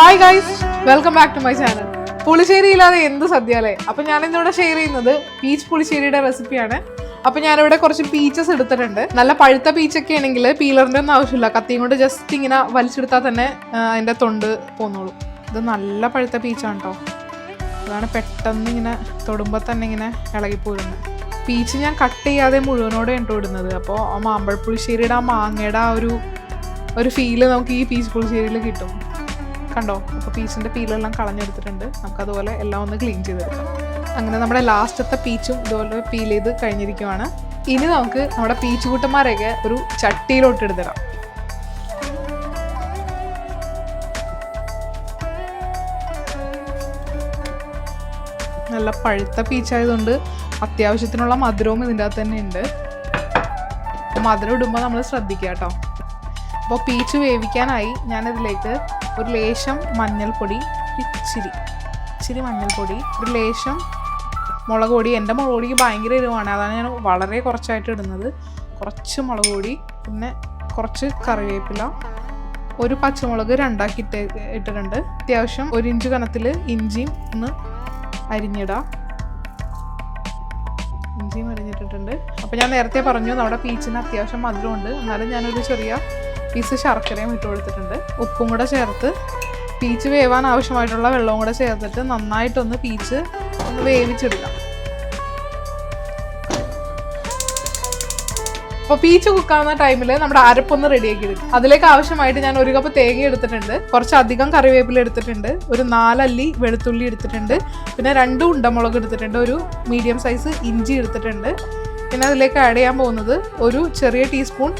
Hi guys welcome back to my channel പുളിശ്ശേരി ഇല്ലാതെ എന്ത് സദ്യയല്ലേ അപ്പം ഞാൻ ഇന്നിവിടെ ഷെയർ ചെയ്യുന്നത് പീച്ച് പുളിശ്ശേരിയുടെ റെസിപ്പിയാണ് അപ്പം ഞാനിവിടെ കുറച്ച് പീച്ചസ് എടുത്തിട്ടുണ്ട്. നല്ല പഴുത്ത പീച്ചൊക്കെ ആണെങ്കിൽ പീലറിന്റെ ഒന്നും ആവശ്യമില്ല. കത്തിയും കൊണ്ട് ജസ്റ്റ് ഇങ്ങനെ വലിച്ചെടുത്താൽ തന്നെ അതിന്റെ തൊണ്ട് പോന്നോളൂ. ഇത് നല്ല പഴുത്ത പീച്ചാണ് കേട്ടോ അതാണ് പെട്ടെന്ന് ഇങ്ങനെ തൊടുമ്പോൾ തന്നെ ഇങ്ങനെ ഇളകിപ്പോരുന്നത്. പീച്ച് ഞാൻ കട്ട് ചെയ്യാതെ മുഴുവനോടെ ഉണ്ട് ഇടുന്നത്. അപ്പോൾ ആ മാമ്പഴ പുളിശ്ശേരിയുടെ ആ മാങ്ങയുടെ ആ ഒരു ഒരു ഫീൽ നമുക്ക് ഈ പീച്ച് പുളിശ്ശേരിയിൽ കിട്ടും. കണ്ടോ? അപ്പോൾ പീച്ചിന്റെ പീലെല്ലാം കളഞ്ഞെടുത്തിട്ടുണ്ട്. നമുക്കതുപോലെ എല്ലാം ഒന്ന് ക്ലീൻ ചെയ്തെടുക്കാം. അങ്ങനെ നമ്മുടെ ലാസ്റ്റത്തെ പീച്ചും ഇതുപോലെ പീൽ ചെയ്ത് കഴിഞ്ഞിരിക്കുവാണ്. ഇനി നമുക്ക് നമ്മുടെ പീച്ച് കൂട്ടന്മാരെയൊക്കെ ഒരു ചട്ടിയിലോട്ട് എടുത്തിടാം. നല്ല പഴുത്ത പീച്ചായതുകൊണ്ട് അത്യാവശ്യത്തിനുള്ള മധുരവും ഇതിന്റെ അകത്ത് തന്നെ ഉണ്ട്. മധുരം ഇടുമ്പോൾ നമ്മൾ ശ്രദ്ധിക്കുക കേട്ടോ. അപ്പോൾ പീച്ച് വേവിക്കാനായി ഞാനിതിലേക്ക് ഒരു ലേശം മഞ്ഞൾപ്പൊടി ഇച്ചിരി ഇച്ചിരി മഞ്ഞൾപ്പൊടി ഒരു ലേശം മുളക് പൊടി. എന്റെ മുളക് പൊടിക്ക് ഭയങ്കര എരിവാണ്. അതാണ് ഞാൻ വളരെ കുറച്ചായിട്ട് ഇടുന്നത്. കുറച്ച് മുളക് പൊടി പിന്നെ കുറച്ച് കറിവേപ്പില. ഒരു പച്ചമുളക് രണ്ടാക്കി ഇട്ട് ഇട്ടിട്ടുണ്ട്. അത്യാവശ്യം ഒരു ഇഞ്ച് കനത്തിൽ ഇഞ്ചിയും ഒന്ന് അരിഞ്ഞിടാം. ഇഞ്ചിയും അരിഞ്ഞിട്ടിട്ടുണ്ട്. അപ്പോൾ ഞാൻ നേരത്തെ പറഞ്ഞു നമ്മുടെ പീച്ചിന് അത്യാവശ്യം മധുരമുണ്ട്. എന്നാലും ഞാനൊരു ചെറിയ പീസ് ശർക്കരയും ഇട്ട് കൊടുത്തിട്ടുണ്ട്. ഉപ്പും കൂടെ ചേർത്ത് പീച്ച് വേവാൻ ആവശ്യമായിട്ടുള്ള വെള്ളവും കൂടെ ചേർത്തിട്ട് നന്നായിട്ടൊന്ന് പീച്ച് ഒന്ന് വേവിച്ചെടുക്കാം. അപ്പോൾ പീച്ച് കുക്കാവുന്ന ടൈമിൽ നമ്മുടെ അരപ്പൊന്ന് റെഡിയാക്കി എടുക്കും. അതിലേക്ക് ആവശ്യമായിട്ട് ഞാൻ ഒരു കപ്പ് തേങ്ങ എടുത്തിട്ടുണ്ട്. കുറച്ചധികം കറിവേപ്പില എടുത്തിട്ടുണ്ട്. ഒരു നാലല്ലി വെളുത്തുള്ളി എടുത്തിട്ടുണ്ട്. പിന്നെ രണ്ട് ഉണ്ടമുളക് എടുത്തിട്ടുണ്ട്. ഒരു മീഡിയം സൈസ് ഇഞ്ചി എടുത്തിട്ടുണ്ട്. പിന്നെ അതിലേക്ക് ആഡ് ചെയ്യാൻ പോകുന്നത് ഒരു ചെറിയ ടീസ്പൂൺ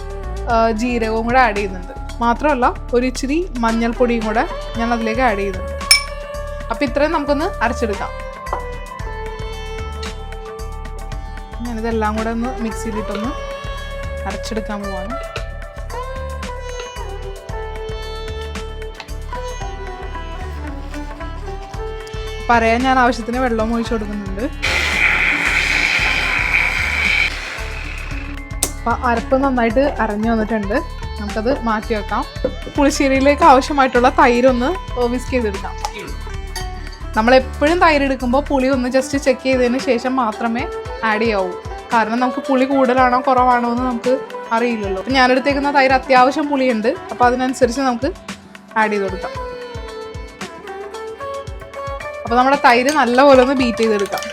ജീരകവും കൂടെ ആഡ് ചെയ്യുന്നുണ്ട്. മാത്രമല്ല ഒരു ഇച്ചിരി മഞ്ഞൾപ്പൊടിയും കൂടെ ഞാൻ അതിലേക്ക് ആഡ് ചെയ്യുന്നുണ്ട്. അപ്പം ഇത്രയും നമുക്കൊന്ന് അരച്ചെടുക്കാം. ഞാനിതെല്ലാം കൂടെ ഒന്ന് മിക്സിയിലിട്ടൊന്ന് അരച്ചെടുക്കാൻ പോവാണ്. പറയാൻ ഞാൻ ആവശ്യത്തിന് വെള്ളം ഒഴിച്ചു കൊടുക്കുന്നുണ്ട്. അപ്പം അരപ്പ് നന്നായിട്ട് അരഞ്ഞു വന്നിട്ടുണ്ട്. നമുക്കത് മാറ്റി വെക്കാം. പുളിശ്ശേരിയിലേക്ക് ആവശ്യമായിട്ടുള്ള തൈരൊന്ന് വിസ്ക് ചെയ്തെടുക്കാം. നമ്മളെപ്പോഴും തൈര് എടുക്കുമ്പോൾ പുളി ഒന്ന് ജസ്റ്റ് ചെക്ക് ചെയ്തതിന് ശേഷം മാത്രമേ ആഡ് ചെയ്യാവൂ. കാരണം നമുക്ക് പുളി കൂടുതലാണോ കുറവാണോ എന്ന് നമുക്ക് അറിയില്ലല്ലോ. അപ്പം ഞാനെടുത്തേക്കുന്ന തൈര് അത്യാവശ്യം പുളിയുണ്ട്. അപ്പോൾ അതിനനുസരിച്ച് നമുക്ക് ആഡ് ചെയ്ത് കൊടുക്കാം. അപ്പോൾ നമ്മുടെ തൈര് നല്ലപോലെ ഒന്ന് ബീറ്റ് ചെയ്തെടുക്കാം.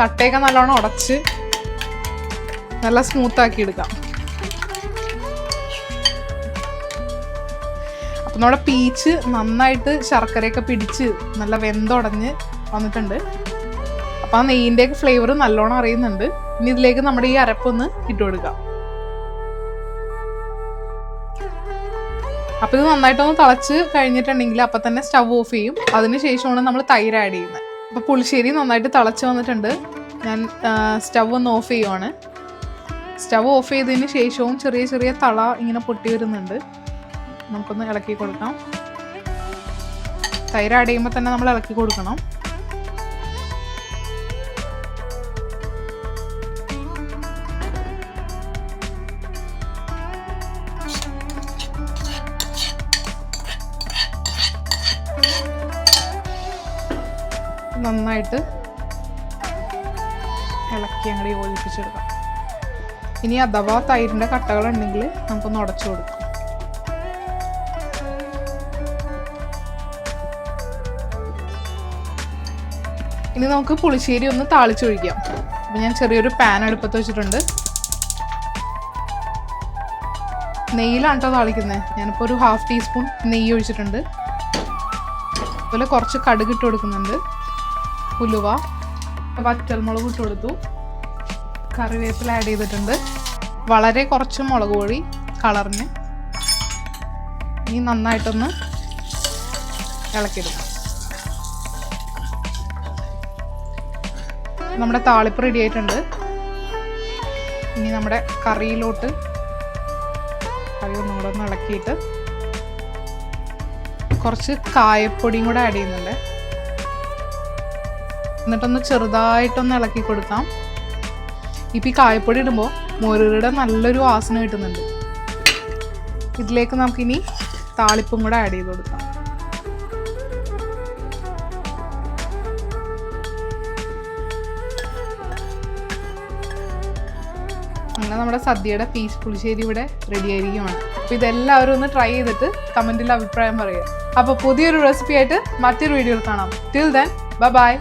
കട്ടയൊക്കെ നല്ലോണം ഉടച്ച് നല്ല സ്മൂത്ത് ആക്കി എടുക്കാം. അപ്പം നമ്മുടെ പീച്ച് നന്നായിട്ട് ശർക്കരയൊക്കെ പിടിച്ച് നല്ല വെന്തുടഞ്ഞ് വന്നിട്ടുണ്ട്. അപ്പം ആ നെയ്യിന്റെയൊക്കെ ഫ്ലേവർ നല്ലോണം അറിയുന്നുണ്ട്. ഇനി ഇതിലേക്ക് നമ്മുടെ ഈ അരപ്പൊന്ന് ഇട്ട് കൊടുക്കാം. അപ്പം ഇത് നന്നായിട്ടൊന്ന് തിളച്ച് കഴിഞ്ഞിട്ടുണ്ടെങ്കിൽ അപ്പം തന്നെ സ്റ്റവ് ഓഫ് ചെയ്യും. അതിന് ശേഷമാണ് നമ്മൾ തൈര് ആഡ് ചെയ്യുന്നത്. അപ്പോൾ പുളിശ്ശേരി നന്നായിട്ട് തിളച്ച് വന്നിട്ടുണ്ട്. ഞാൻ സ്റ്റവ് ഒന്ന് ഓഫ് ചെയ്യുവാണ്. സ്റ്റവ് ഓഫ് ചെയ്തതിന് ശേഷവും ചെറിയ ചെറിയ തള ഇങ്ങനെ പൊട്ടി വരുന്നുണ്ട്. നമുക്കൊന്ന് ഇളക്കി കൊടുക്കാം. തൈര് തന്നെ നമ്മൾ ഇളക്കി കൊടുക്കണം. നന്നായിട്ട് ഇളക്കി അങ്ങോട്ട് യോജിപ്പിച്ചെടുക്കാം. ഇനി അഥവാ തൈരിന്റെ കട്ടകളുണ്ടെങ്കിൽ നമുക്കൊന്ന് ഉടച്ചു കൊടുക്കാം. ഇനി നമുക്ക് പുളിശ്ശേരി ഒന്ന് താളിച്ചൊഴിക്കാം. അപ്പം ഞാൻ ചെറിയൊരു പാൻ അടുപ്പത്ത് വെച്ചിട്ടുണ്ട്. നെയ്യിലാണ് കേട്ടോ താളിക്കുന്നത് ഞാനിപ്പോൾ ഒരു ഹാഫ് ടീസ്പൂൺ നെയ്യ് ഒഴിച്ചിട്ടുണ്ട്. അതുപോലെ കുറച്ച് കടുക് ഇട്ട് കൊടുക്കുന്നുണ്ട്. ഉലുവ വറ്റൽമുളക് ഇട്ട് കൊടുത്തു. കറിവേപ്പില ആഡ് ചെയ്തിട്ടുണ്ട്. വളരെ കുറച്ച് മുളക് പൊടി കളറിന് ഇനി നന്നായിട്ടൊന്ന് ഇളക്കിയെടുക്കാം. നമ്മുടെ താളിപ്പ് റെഡി ആയിട്ടുണ്ട്. ഇനി നമ്മുടെ കറിയിലോട്ട് കറി ഒന്നും കൂടെ ഒന്ന് ഇളക്കിയിട്ട് കുറച്ച് കായപ്പൊടിയും കൂടെ ആഡ് ചെയ്യുന്നുണ്ട്. എന്നിട്ടൊന്ന് ചെറുതായിട്ടൊന്ന് ഇളക്കി കൊടുക്കാം. ഇപ്പം ഈ കായപ്പൊടി ഇടുമ്പോൾ മുരുകയുടെ നല്ലൊരു വാസന കിട്ടുന്നുണ്ട്. ഇതിലേക്ക് നമുക്കിനി താളിപ്പും കൂടെ ആഡ് ചെയ്ത് കൊടുക്കാം. അങ്ങനെ നമ്മുടെ സദ്യയുടെ പീസ് പുളിശ്ശേരി ഇവിടെ റെഡി ആയിരിക്കുകയാണ് അപ്പോൾ ഇതെല്ലാവരും ഒന്ന് ട്രൈ ചെയ്തിട്ട് കമന്റിൽ അഭിപ്രായം പറയുക. അപ്പോൾ പുതിയൊരു റെസിപ്പി ആയിട്ട് മറ്റൊരു വീഡിയോയിൽ കാണാം. Till then bye